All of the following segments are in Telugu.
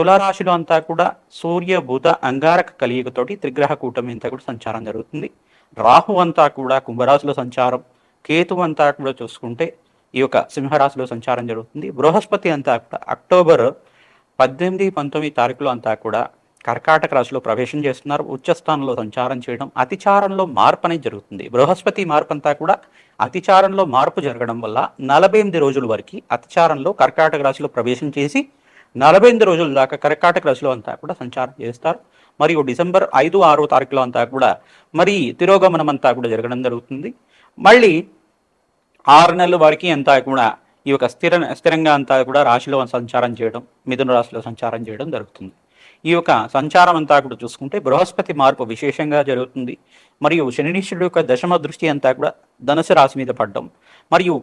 తులారాశిలో అంతా కూడా సూర్య బుధ అంగారక కలియుగతోటి త్రిగ్రహ కూటమి అంతా కూడా సంచారం జరుగుతుంది. రాహు అంతా కూడా కుంభరాశిలో సంచారం. కేతు అంతా కూడా చూసుకుంటే ఈ యొక్క సింహరాశిలో సంచారం జరుగుతుంది. బృహస్పతి అంతా కూడా అక్టోబర్ పద్దెనిమిది పంతొమ్మిది తారీఖులో అంతా కూడా కర్కాటక రాశిలో ప్రవేశం చేస్తున్నారు. ఉచ్చస్థానంలో సంచారం చేయడం అతిచారంలో మార్పు అనేది జరుగుతుంది. బృహస్పతి మార్పు అంతా కూడా అతిచారంలో మార్పు జరగడం వల్ల నలభై ఎనిమిది రోజుల వరకు అతిచారంలో కర్కాటక రాశిలో ప్రవేశం చేసి నలభై ఎనిమిది రోజుల దాకా కర్కాటక రాశిలో అంతా కూడా సంచారం చేస్తారు. మరియు డిసెంబర్ ఐదు ఆరో తారీఖులో అంతా కూడా మరి తిరోగమనం అంతా కూడా జరగడం జరుగుతుంది. మళ్ళీ ఆరు నెలల వరకు అంతా కూడా ఈ యొక్క స్థిర స్థిరంగా అంతా కూడా రాశిలో సంచారం చేయడం మిథున రాశిలో సంచారం చేయడం జరుగుతుంది. ఈ యొక్క సంచారం అంతా కూడా చూసుకుంటే బృహస్పతి మార్పు విశేషంగా జరుగుతుంది. మరియు శనినీశ్వరుడు యొక్క దశమ దృష్టి అంతా కూడా ధనుసు రాశి మీద పడడం. మరియు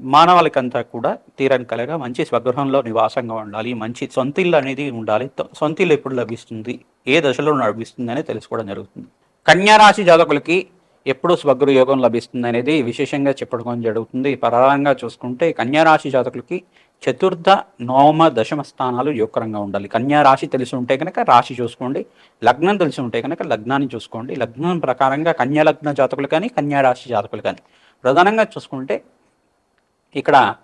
మానవాళికంతా కూడా తీరని కలగా మంచి స్వగృహంలో నివాసంగా ఉండాలి మంచి సొంతిల్లు అనేది ఉండాలి త- సొంతిల్లు ఎప్పుడు లభిస్తుంది ఏ దశలో లభిస్తుంది అనేది తెలుసుకోవడం జరుగుతుంది. కన్యా రాశి జాతకులకి ఎప్పుడు స్వగృహ యోగం లభిస్తుంది అనేది విశేషంగా చెప్పడం జరుగుతుంది. ప్రధానంగా చూసుకుంటే కన్యా రాశి జాతకులకి చతుర్థ నవమ దశమ స్థానాలు యోగకరంగా ఉండాలి. కన్యా రాశి తెలిసి ఉంటే కనుక రాశి చూసుకోండి లగ్నం తెలిసి ఉంటే కనుక లగ్నాన్ని చూసుకోండి. లగ్నం ప్రకారంగా కన్యా లగ్న జాతకులు కానీ కన్యా రాశి జాతకులు కానీ. ప్రధానంగా చూసుకుంటే ఇక్కడ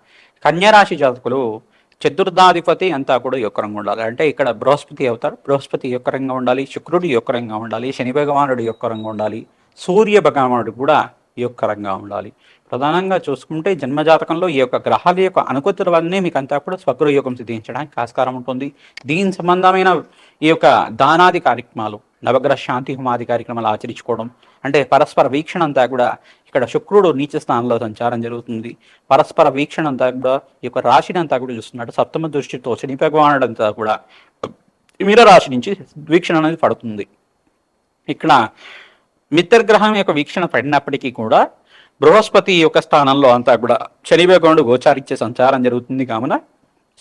కన్యరాశి జాతకులు చతుర్థాధిపతి అంతా కూడా యొక్కరంగా ఉండాలి. అంటే ఇక్కడ బృహస్పతి అవుతారు. బృహస్పతి యొక్కరంగా ఉండాలి. శుక్రుడు యొక్కరంగా ఉండాలి. శని భగవానుడు యొక్కరంగా ఉండాలి. సూర్య భగవానుడు కూడా యొక్కరంగా ఉండాలి. ప్రధానంగా చూసుకుంటే జన్మజాతకంలో ఈ యొక్క గ్రహాల యొక్క అనుకూతుల వల్లనే మీకు అంతా కూడా స్వగృహ యోగం సిద్ధించడానికి ఆస్కారం ఉంటుంది. దీని సంబంధమైన ఈ యొక్క దానాది కార్యక్రమాలు నవగ్రహ శాంతి హుమాది కార్యక్రమాలు ఆచరించుకోవడం. అంటే పరస్పర వీక్షణ అంతా కూడా ఇక్కడ శుక్రుడు నీచ స్థానంలో సంచారం జరుగుతుంది. పరస్పర వీక్షణ అంతా కూడా ఈ యొక్క రాశిని అంతా కూడా చూస్తున్నాడు సప్తమ దృష్టితో శని భగవానుడు అంతా కూడా మీర రాశి నుంచి వీక్షణ అనేది పడుతుంది. ఇక్కడ మిత్రగ్రహం యొక్క వీక్షణ పడినప్పటికీ కూడా బృహస్పతి యొక్క స్థానంలో అంతా కూడా శని భగవానుడు గోచారిచ్చే సంచారం జరుగుతుంది కావున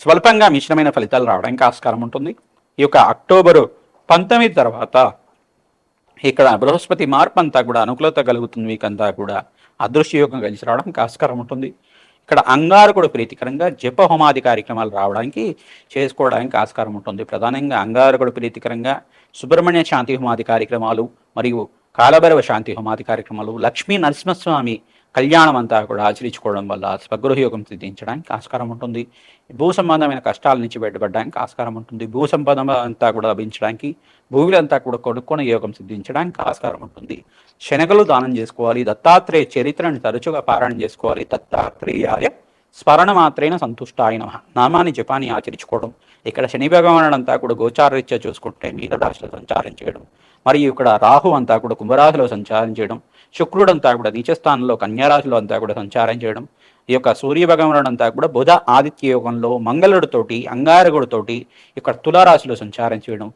స్వల్పంగా మిశ్రమైన ఫలితాలు రావడానికి ఆస్కారం ఉంటుంది. ఈ యొక్క అక్టోబరు పంతొమ్మిది తర్వాత ఇక్కడ బృహస్పతి మార్పు అంతా కూడా అనుకూలత కలుగుతుంది మీకంతా కూడా. అదృశ్యయోగం కలిసి రావడానికి ఆస్కారం ఉంటుంది. ఇక్కడ అంగారకుడు ప్రీతికరంగా జప హోమాది కార్యక్రమాలు రావడానికి చేసుకోవడానికి ఆస్కారం ఉంటుంది. ప్రధానంగా అంగారకుడు ప్రీతికరంగా సుబ్రహ్మణ్య శాంతి హోమాది కార్యక్రమాలు మరియు కాలభైరవ శాంతి హోమాది కార్యక్రమాలు లక్ష్మీ నరసింహస్వామి కళ్యాణం అంతా కూడా ఆచరించుకోవడం వల్ల స్వగృహయోగం సిద్ధించడానికి ఆస్కారం ఉంటుంది. భూ సంబంధమైన కష్టాల నుంచి బయటపడడానికి ఆస్కారం ఉంటుంది. భూ సంపద అంతా కూడా లభించడానికి భూములంతా కూడా కొనుక్కొని యోగం సిద్ధించడానికి ఆస్కారం ఉంటుంది. శనగలు దానం చేసుకోవాలి దత్తాత్రేయ చరిత్రను తరచుగా పారాయణ చేసుకోవాలి. దత్తాత్రేయాయ స్మరణ మాత్రేన సంతుష్ట ఆయన నామాన్ని జపాన్ని ఆచరించుకోవడం. ఇక్కడ శని భగవానుడంతా కూడా గోచారరీత్యా చూసుకుంటే మీద మీనరాశిలో సంచారం చేయడం. మరియు ఇక్కడ రాహు అంతా కూడా కుంభరాశిలో సంచారం చేయడం శుక్రుడు అంతా కూడా నీచస్థానంలో కన్యారాశిలో అంతా కూడా సంచారం చేయడం ఈ యొక్క సూర్యభగవానుడు అంతా కూడా బుధ ఆదిత్య యోగంలో మంగళుడితోటి అంగారగుడితోటి ఇక్కడ తులారాశిలో సంచారం చేయడం.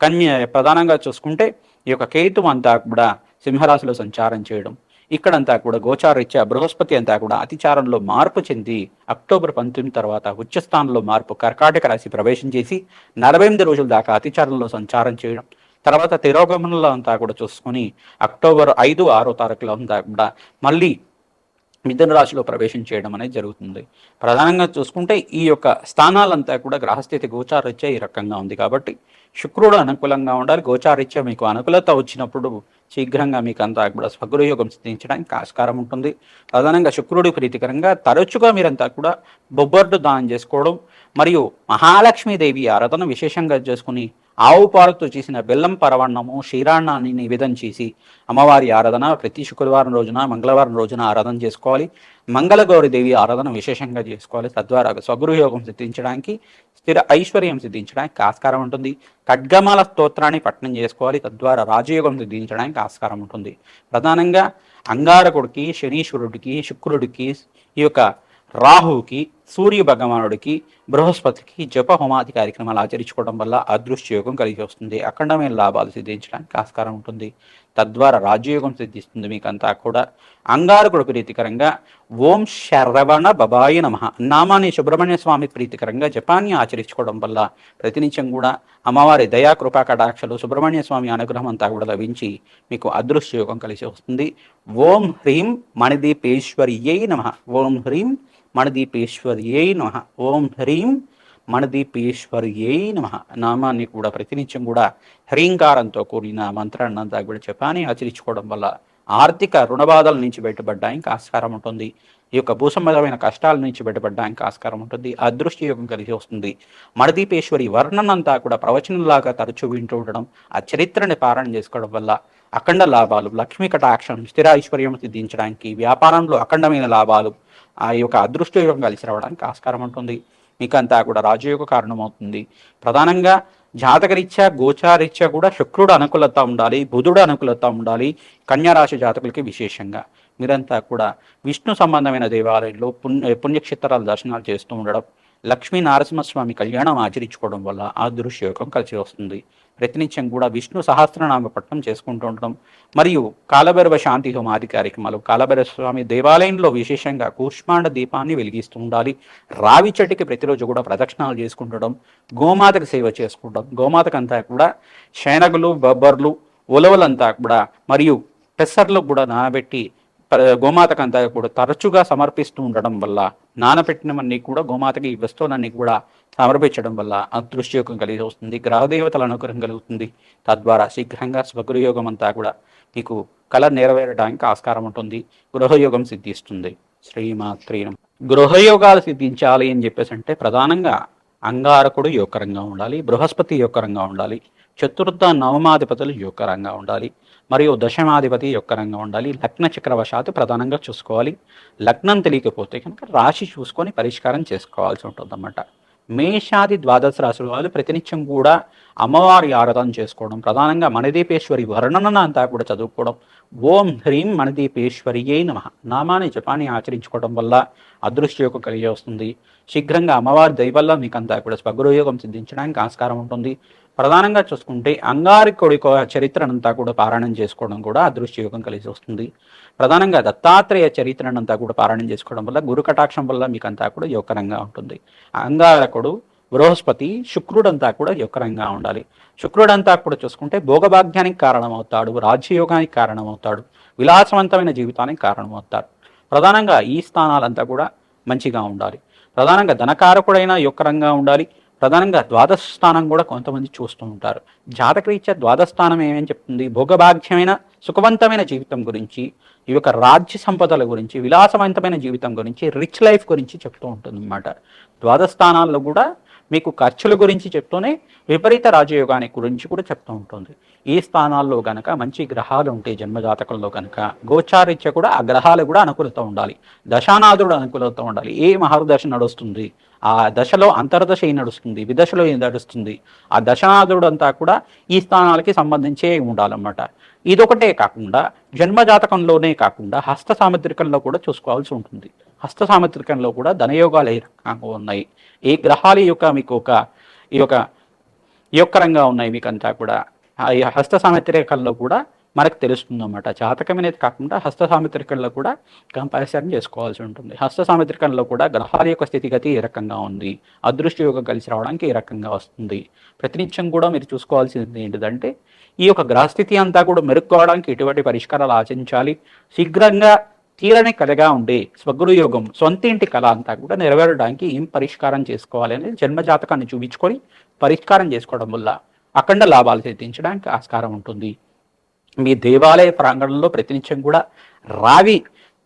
కన్య ప్రధానంగా చూసుకుంటే ఈ యొక్క కేతు అంతా కూడా సింహరాశిలో సంచారం చేయడం. ఇక్కడంతా కూడా గోచారీత్యా బృహస్పతి అంతా కూడా అతిచారంలో మార్పు చెంది అక్టోబర్ పంతొమ్మిది తర్వాత ఉచ్చస్థానంలో మార్పు కర్కాటక రాశి ప్రవేశం చేసి నలభై ఎనిమిది రోజుల దాకా అతిచారంలో సంచారం చేయడం. తర్వాత తిరోగమనంలో అంతా కూడా చూసుకొని అక్టోబర్ ఐదు ఆరో తారీఖులో అంతా కూడా మళ్ళీ మిథున రాశిలో ప్రవేశం చేయడం అనేది జరుగుతుంది. ప్రధానంగా చూసుకుంటే ఈ యొక్క స్థానాలంతా కూడా గ్రహస్థితి గోచారీత్యా ఈ రకంగా ఉంది కాబట్టి శుక్రుడు అనుకూలంగా ఉండాలి గోచారీత్యా మీకు అనుకూలత వచ్చినప్పుడు శీఘ్రంగా మీకు అంతా కూడా స్వగృహయోగం సిద్ధించడానికి ఆస్కారం ఉంటుంది. ప్రధానంగా శుక్రుడి ప్రీతికరంగా తరచుగా మీరంతా కూడా బొబ్బర్డు దానం చేసుకోవడం మరియు మహాలక్ష్మీదేవి ఆరాధన విశేషంగా చేసుకుని ఆవు పాలతో చేసిన బెల్లం పరవన్నము క్షీరాన్నాన్ని నివేదం చేసి అమ్మవారి ఆరాధన ప్రతి శుక్రవారం రోజున మంగళవారం రోజున ఆరాధన చేసుకోవాలి. మంగళగౌరి దేవి ఆరాధన విశేషంగా చేసుకోవాలి. తద్వారా స్వగృహయోగం సిద్ధించడానికి స్థిర ఐశ్వర్యం సిద్ధించడానికి ఆస్కారం ఉంటుంది. ఖడ్గమాల స్తోత్రాన్ని పఠనం చేసుకోవాలి. తద్వారా రాజయోగం సిద్ధించడానికి ఆస్కారం ఉంటుంది. ప్రధానంగా అంగారకుడికి శనీశ్వరుడికి శుక్రుడికి ఈ యొక్క రాహువుకి సూర్య భగవానుడికి బృహస్పతికి జప హోమాది కార్యక్రమాలు ఆచరించుకోవడం వల్ల అదృశ్య యోగం కలిగి వస్తుంది. అఖండమైన లాభాలు సిద్ధించడానికి ఆస్కారం ఉంటుంది. తద్వారా రాజ్యయోగం సిద్ధిస్తుంది మీకంతా కూడా. అంగారకుడు ప్రీతికరంగా ఓం శరవణ బబాయి నమ. నామాన్ని సుబ్రహ్మణ్య స్వామి ప్రీతికరంగా జపాన్ని ఆచరించుకోవడం వల్ల ప్రతినిత్యం కూడా అమ్మవారి దయా కృపా కటాక్షలు సుబ్రహ్మణ్య స్వామి అనుగ్రహం అంతా కూడా లభించి మీకు అదృశ్య యోగం కలిసి వస్తుంది. ఓం హ్రీం మణిదీపేశ్వర్యై నమ. ఓం హ్రీం మణదీపేశ్వర్యై నమ. ఓం హ్రీం మణదీపేశ్వర్యై నమ. నామాన్ని కూడా ప్రతినిత్యం కూడా హ్రీంకారంతో కూడిన మంత్రాన్ని అంతా కూడా చెప్పాని ఆచరించుకోవడం వల్ల ఆర్థిక రుణబాధల నుంచి బయటపడడానికి ఆస్కారం ఉంటుంది. ఈ యొక్క భూసంబంధమైన కష్టాల నుంచి బయటపడడానికి ఆస్కారం ఉంటుంది. అదృష్టి యోగం కలిసి వస్తుంది. మణదీపేశ్వరి వర్ణనంతా కూడా ప్రవచనంలాగా తరచూ వింటూ ఉండడం ఆ చరిత్రని పారాయణ చేసుకోవడం వల్ల అఖండ లాభాలు లక్ష్మీ కటాక్షం స్థిర ఐశ్వర్యం సిద్ధించడానికి వ్యాపారంలో అఖండమైన లాభాలు ఆ యొక్క అదృష్ట యోగం కలిసి రావడానికి ఆస్కారం ఉంటుంది. మీకంతా కూడా రాజయోగ కారణమవుతుంది. ప్రధానంగా జాతకరీత్యా గోచారీత్యా కూడా శుక్రుడు అనుకూలత ఉండాలి బుధుడు అనుకూలత ఉండాలి కన్యారాశి జాతకులకి విశేషంగా. మీరంతా కూడా విష్ణు సంబంధమైన దేవాలయంలో పుణ్య పుణ్యక్షేత్రాల దర్శనాలు చేస్తూ ఉండడం లక్ష్మీ నరసింహస్వామి కళ్యాణం ఆచరించుకోవడం వల్ల ఆ దృశ్యయోగం కలిసి వస్తుంది. ప్రతినిత్యం కూడా విష్ణు సహస్రనామ పట్టణం చేసుకుంటూ ఉండడం మరియు కాలభైరవ శాంతి హోమాది కార్యక్రమాలు కాలభైరవ స్వామి దేవాలయంలో విశేషంగా కూష్మాండ దీపాన్ని వెలిగిస్తూ ఉండాలి. రావి చెట్టుకి ప్రతిరోజు కూడా ప్రదక్షిణాలు చేసుకుంటడం గోమాతకు సేవ చేసుకుంటాం గోమాతకంతా కూడా శనగలు బొబ్బర్లు ఉలవలంతా కూడా మరియు పెసర్లు కూడా నానబెట్టి గోమాతకంతా కూడా తరచుగా సమర్పిస్తూ ఉండడం వల్ల నానపెట్టినవన్నీ కూడా గోమాతకి ఈ వస్తువులన్నీ కూడా సమర్పించడం వల్ల అదృష్టయోగం కలిగి వస్తుంది గ్రహదేవతల అనుగ్రహం కలుగుతుంది తద్వారా శీఘ్రంగా స్వగృహయోగం అంతా కూడా మీకు కళ నెరవేరడానికి ఆస్కారం ఉంటుంది గృహయోగం సిద్ధిస్తుంది. శ్రీమాత్రీనం గృహయోగాలు సిద్ధించాలి అని చెప్పేసి అంటే ప్రధానంగా అంగారకుడు యోగకరంగా ఉండాలి బృహస్పతి యోగకరంగా ఉండాలి చతుర్థ నవమాధిపతులు యోగకరంగా ఉండాలి మరియు దశమాధిపతి యొక్కరంగా ఉండాలి. లగ్న చక్రవశాత్తు ప్రధానంగా చూసుకోవాలి. లగ్నం తెలియకపోతే కనుక రాశి చూసుకొని పరిష్కారం చేసుకోవాల్సి ఉంటుందన్నమాట. మేషాది ద్వాదశ రాశుల వాళ్ళు ప్రతినిత్యం కూడా అమ్మవారి ఆరాధన చేసుకోవడం ప్రధానంగా మణిదీపేశ్వరి వర్ణన అంతా కూడా చదువుకోవడం. ఓం హ్రీం మణిదీపేశ్వరియే నమ. నామాన్ని జపాన్ని ఆచరించుకోవడం వల్ల అదృష్టయోగం కలిగి వస్తుంది. శీఘ్రంగా అమ్మవారి దయవల్ల మీకు అంతా కూడా స్వగృహయోగం సిద్ధించడానికి ఆస్కారం ఉంటుంది. ప్రధానంగా చూసుకుంటే అంగారికుడి యొక్క చరిత్రనంతా కూడా పారాయణం చేసుకోవడం కూడా అదృష్టయోగం కలిసి వస్తుంది. ప్రధానంగా దత్తాత్రేయ చరిత్రనంతా కూడా పారాయణం చేసుకోవడం వల్ల గురు కటాక్షం వల్ల మీకు అంతా కూడా యోగకరంగా ఉంటుంది. అంగారకుడు బృహస్పతి శుక్రుడంతా కూడా యోగకరంగా ఉండాలి. శుక్రుడంతా కూడా చూసుకుంటే భోగభాగ్యానికి కారణమవుతాడు రాజ్యయోగానికి కారణమవుతాడు విలాసవంతమైన జీవితానికి కారణమవుతాడు. ప్రధానంగా ఈ స్థానాలంతా కూడా మంచిగా ఉండాలి. ప్రధానంగా ధనకారకుడైన యొక్కరంగా ఉండాలి. ప్రధానంగా ద్వాదశ స్థానం కూడా కొంతమంది చూస్తూ ఉంటారు. జాతకరీత్యా ద్వాదశ స్థానం ఏమని చెప్తుంది? భోగభాగ్యమైన సుఖవంతమైన జీవితం గురించి ఈ యొక్క రాజ్య సంపదల గురించి విలాసవంతమైన జీవితం గురించి రిచ్ లైఫ్ గురించి చెప్తూ ఉంటుంది అన్నమాట ద్వాదశ స్థానాల్లో కూడా మీకు ఖర్చుల గురించి చెప్తూనే విపరీత రాజయోగాన్ని గురించి కూడా చెప్తూ ఉంటుంది. ఈ స్థానాల్లో గనక మంచి గ్రహాలు ఉంటే జన్మజాతకంలో కనుక గోచారీత్య కూడా ఆ గ్రహాలు కూడా అనుకూలత ఉండాలి. దశానాథుడు అనుకూలత ఉండాలి. ఏ మహర్దశ నడుస్తుంది? ఆ దశలో అంతర్దశ ఏం నడుస్తుంది? విదశలో ఏం నడుస్తుంది? ఆ దశనాథుడు అంతా కూడా ఈ స్థానాలకి సంబంధించే ఉండాలన్నమాట. ఇదొకటే కాకుండా జన్మజాతకంలోనే కాకుండా హస్త సాముద్రికంలో కూడా చూసుకోవాల్సి ఉంటుంది. హస్త సామత్రికంలో కూడా ధనయోగాలు ఏ రకంగా ఉన్నాయి. ఏ గ్రహాల యొక్క మీకు ఒక ఈ యొక్క యొక్కరంగా ఉన్నాయి మీకు అంతా కూడా ఈ హస్త సాముద్రికంలో కూడా మనకు తెలుస్తుంది అన్నమాట జాతకం అనేది కాకుండా హస్త సాముద్రికంలో కూడా కంపారిజన్ చేసుకోవాల్సి ఉంటుంది. హస్త సామత్రికంలో కూడా గ్రహాల యొక్క స్థితిగతి ఏ రకంగా ఉంది. అదృష్ట యోగం కలిసి రావడానికి ఏ రకంగా వస్తుంది. ప్రతినిత్యం కూడా మీరు చూసుకోవాల్సింది ఏంటిదంటే ఈ యొక్క గ్రహస్థితి అంతా కూడా మెరుక్కోవడానికి ఎటువంటి పరిష్కారాలు ఆచరించాలి శీఘ్రంగా తీరని కలగా ఉండే స్వగురు యోగం సొంత ఇంటి కళ అంతా కూడా నెరవేరడానికి ఏం పరిష్కారం చేసుకోవాలి అనేది జన్మజాతకాన్ని చూపించుకొని పరిష్కారం చేసుకోవడం వల్ల అఖండ లాభాలు సిద్ధించడానికి ఆస్కారం ఉంటుంది. మీ దేవాలయ ప్రాంగణంలో ప్రతినిత్యం కూడా రావి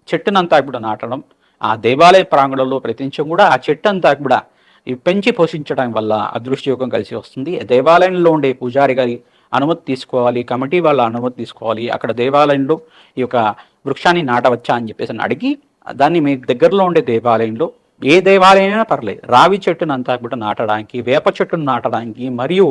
చెట్టునంతా కూడా నాటడం ఆ దేవాలయ ప్రాంగణంలో ప్రతినిత్యం కూడా ఆ చెట్టు అంతా కూడా ఈ పెంచి పోషించడం వల్ల అదృష్ట యోగం కలిసి వస్తుంది. దేవాలయంలో ఉండే పూజారి గారి అనుమతి తీసుకోవాలి కమిటీ వాళ్ళ అనుమతి తీసుకోవాలి. అక్కడ దేవాలయంలో ఈ యొక్క వృక్షాన్ని నాటవచ్చా అని చెప్పేసి అడిగి దాన్ని మీ దగ్గరలో ఉండే దేవాలయంలో ఏ దేవాలయమైనా పర్లేదు రావి చెట్టునంతా కూడా నాటడానికి వేప చెట్టును నాటడానికి మరియు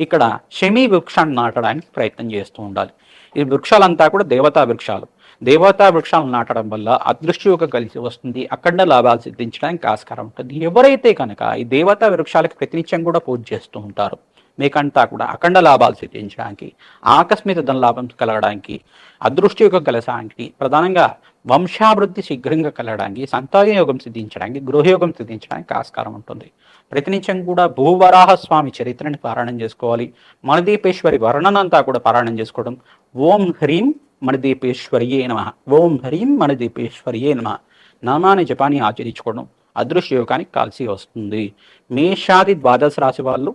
ఇక్కడ షమి వృక్షాన్ని నాటడానికి ప్రయత్నం చేస్తూ ఉండాలి. ఈ వృక్షాలంతా కూడా దేవతా వృక్షాలు. దేవతా వృక్షాలను నాటడం వల్ల అదృష్టయోగం కలిసి వస్తుంది అఖండ లాభాలు సిద్ధించడానికి ఆస్కారం ఉంటుంది. ఎవరైతే కనుక ఈ దేవతా వృక్షాలకు ప్రతినిత్యం కూడా పూజ చేస్తూ ఉంటారు మీకంతా కూడా అఖండ లాభాలు సిద్ధించడానికి ఆకస్మిక ధన లాభం కలగడానికి అదృష్టయోగం కలసానికి ప్రధానంగా వంశాభివృద్ధి శీఘ్రంగా కలగడానికి సంతాన యోగం సిద్ధించడానికి గృహయోగం సిద్ధించడానికి ఆస్కారం ఉంటుంది. ప్రతినిత్యం కూడా భూవరాహ స్వామి చరిత్రని పారాయణం చేసుకోవాలి. మణదీపేశ్వరి వర్ణనంతా కూడా పారాయణం చేసుకోవడం. ఓం హ్రీం మణదీపేశ్వరియే నమ. ఓం హ్రీం మణదీపేశ్వరియే నమ. నామాని జపాన్ని ఆచరించుకోవడం అదృశ్య యోగానికి కలిసి వస్తుంది. మేషాది ద్వాదశ రాశి వాళ్ళు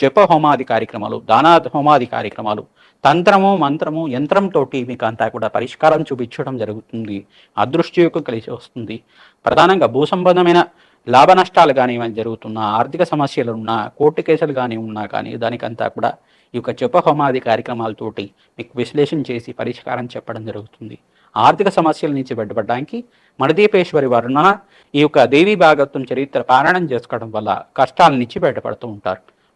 జప హోమాది కార్యక్రమాలు దానా హోమాది కార్యక్రమాలు తంత్రము మంత్రము యంత్రంతో మీకు అంతా కూడా పరిష్కారం చూపించడం జరుగుతుంది. అదృష్టయోగం కలిసి వస్తుంది. ప్రధానంగా భూ సంబంధమైన లాభ నష్టాలు కానీ ఏమైనా జరుగుతున్నా ఆర్థిక సమస్యలు ఉన్నా కోర్టు కేసులు కానీ ఉన్నా కానీ దానికంతా కూడా ఈ యొక్క జప హోమాది కార్యక్రమాలతోటి మీకు విశ్లేషణ చేసి పరిష్కారం చెప్పడం జరుగుతుంది. ఆర్థిక సమస్యల నుంచి బయటపడడానికి మణదీపేశ్వరి వరుణ ఈ యొక్క దేవి భాగత్వం చరిత్ర పారాయణం చేసుకోవడం వల్ల కష్టాల నుంచి బయటపడుతూ ఉంటారు.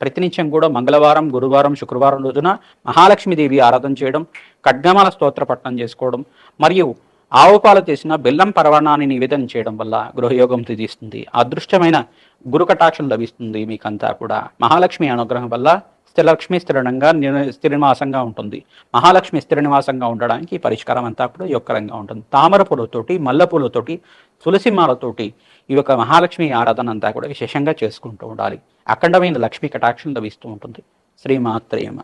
ప్రతినిత్యం కూడా మంగళవారం గురువారం శుక్రవారం రోజున మహాలక్ష్మీదేవి ఆరాధన చేయడం ఖడ్గమాల స్తోత్ర పట్టణం చేసుకోవడం మరియు ఆవు పాలు చేసిన బెల్లం పరవణాన్ని నివేదన చేయడం వల్ల గృహయోగం తీస్తుంది అదృష్టమైన గురు కటాక్షం లభిస్తుంది మీకంతా కూడా. మహాలక్ష్మి అనుగ్రహం వల్ల స్థిరలక్ష్మి స్థిరంగా స్థిరనివాసంగా ఉంటుంది. మహాలక్ష్మి స్థిర నివాసంగా ఉండడానికి పరిష్కారం అంతా కూడా యొక్కరంగా ఉంటుంది. తామర పూలతోటి మల్లె పూలతోటి తులసి మాలతోటి ఈ యొక్క మహాలక్ష్మి ఆరాధన అంతా కూడా విశేషంగా చేసుకుంటూ ఉండాలి. అఖండమైన లక్ష్మీ కటాక్షం లభిస్తూ ఉంటుంది. శ్రీమాత్రేమ